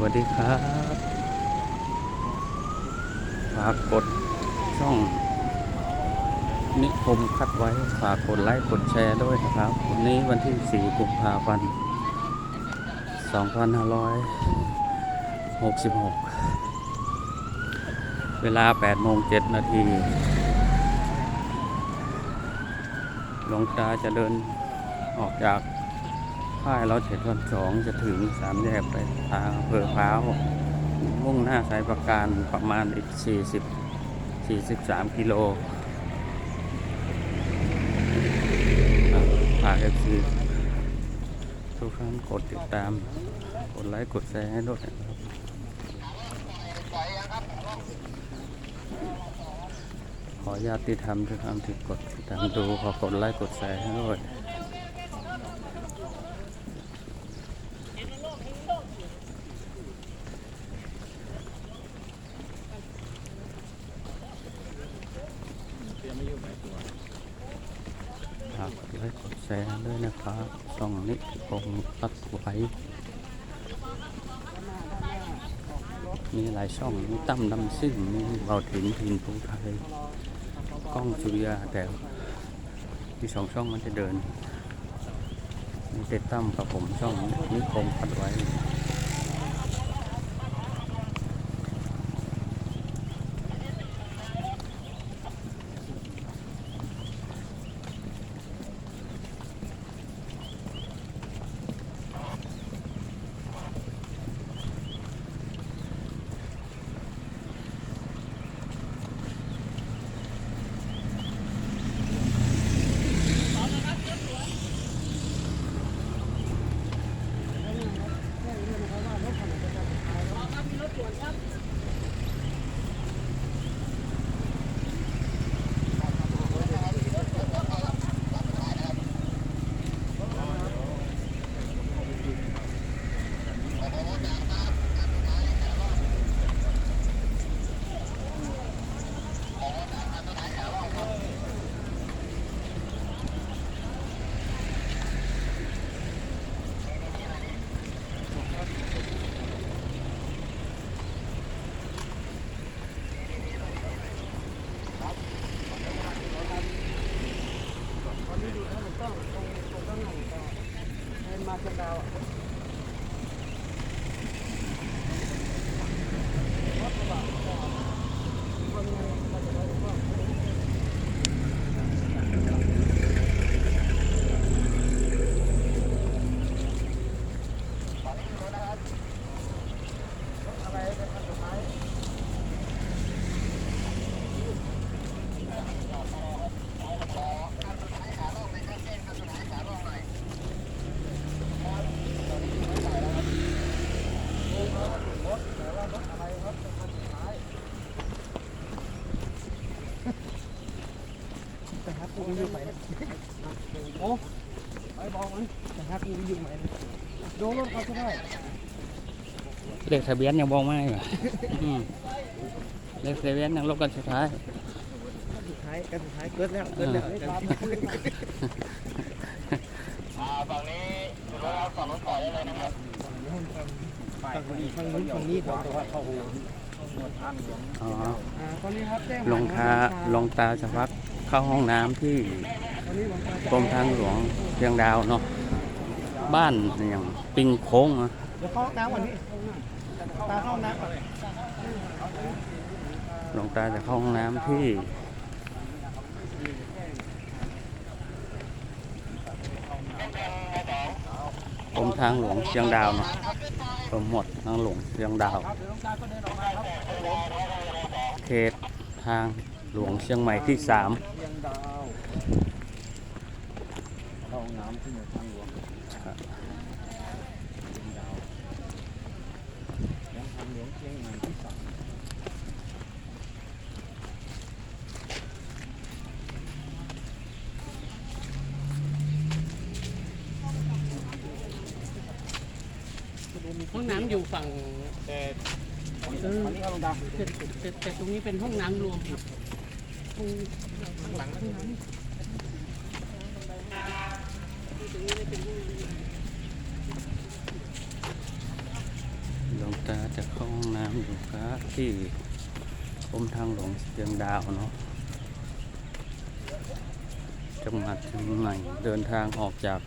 วัสดีครับฝากกดช่องนิคมคัดไว้ฝากกดไลค์กดแชร์ด้วยนะครับ วันนี้วันที่ 4 กุมภาพันธ์ 2566 เวลา8โมง7นาทีหลวงตาจะเดินออกจาก ค่ายเราเจ็ดวันสองจะถึงสามแยกไปทางอำเภอพร้าวมุ่งหน้าสายประการประมาณอีก40 43กิโลครับฝากเอฟซีทุกท่านกดติดตาม กดไลค์ กดแชร์ให้ด้วยนะครับขอญาติธรรมทุกท่านที่กดติดตามดู ขอกดไลค์ กดแชร์ให้ด้วย ฝากกดไลค์กดแชร์ด้วยนะครับช่องนิคมตัดไว้มีหลายช่องมีตั้มดำซิ่งมีเบาถินถินภูไทยกล้องสุริยาแต่ที่สองช่องมันจะเดินมีเต็ตั้มกับผมช่องนิคมพัดไว้ แต่ ฮักกูอยู่ไหนโอ้ไปบอกมันแต่ฮักกูอยู่ไหนโดนรถเขาก็ได้เลขทะเบียนยังบอกไม่เหรออืมเลขทะเบียนยังลบกันสุดท้ายสุดท้ายกันสุดท้ายเกิดแล้วเกิดแล้วกันฝั่งนี้เราขับรถต่อได้เลยนะครับฝั่งนี้ฝั่งนู้นฝั่งนี้บอกแต่ว่าเขาโหอ๋ออ่าตอนนี้ครับแจ้งลงทาลงตาจะพัก เข้าห้องน้ำที่ตอนนี้ลงตากรมทางหลวงเชียงดาวเนาะบ้านอย่างปิงโค้งอะเดี๋ยวเข้าห้องน้ำก่อนนี่ตาเข้าห้องน้ำก่อนลงตาจะเข้าห้องน้ำที่กรมทางหลวงเชียงดาวเนาะกรมหมดทางหลวงเชียงดาว เขตทางหลวงเชียงใหม่ที่สามเชียง ดาวเข้าห้องน้ำที่หน่วยทางหลวงยังทางหลวงเชียงใหม่ที่สามห้องน้ำอยู่ฝั่งแต่เออวันนี้ครับลงดาแต่แต่แต่ตรงนี้เป็นห้องน้ำรวม หลังตรงนี้ไม่เป็นห้องน้ำหลวงตาที่กรมทางหลวงเชียงดาวเนาะจังหวัดเชียงใหม่เดินทางออกจาก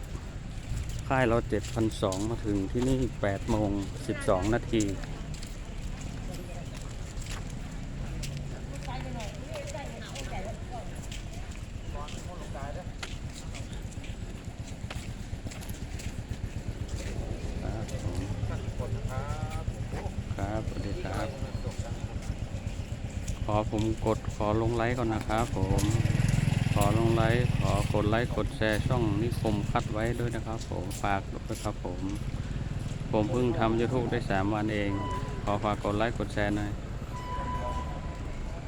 ค่ายเรา7,200 มาถึงที่นี่ 8 โมง 12 นาที ครับผมครับสวัสดีครับ ข อผมกดขอลงไลค์ก่อนนะครับผม ขอลงไลค์ขอกดไลค์กดแชร์ช่องนิคมคัดไว้ด้วยนะครับ ผมฝากด้วยครับผม ผมเพิ่งทำ YouTube ได้สามวันเอง ขอฝากกดไลค์กดแชร์หน่อย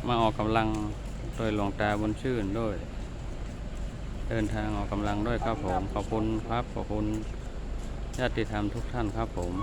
มาออกกำลังโดยหลวงตาบุญชื่นด้วย เดินทางออกกำลังด้วยครับผม ขอบคุณครับขอบคุณญาติธรรมทุกท่านครับผม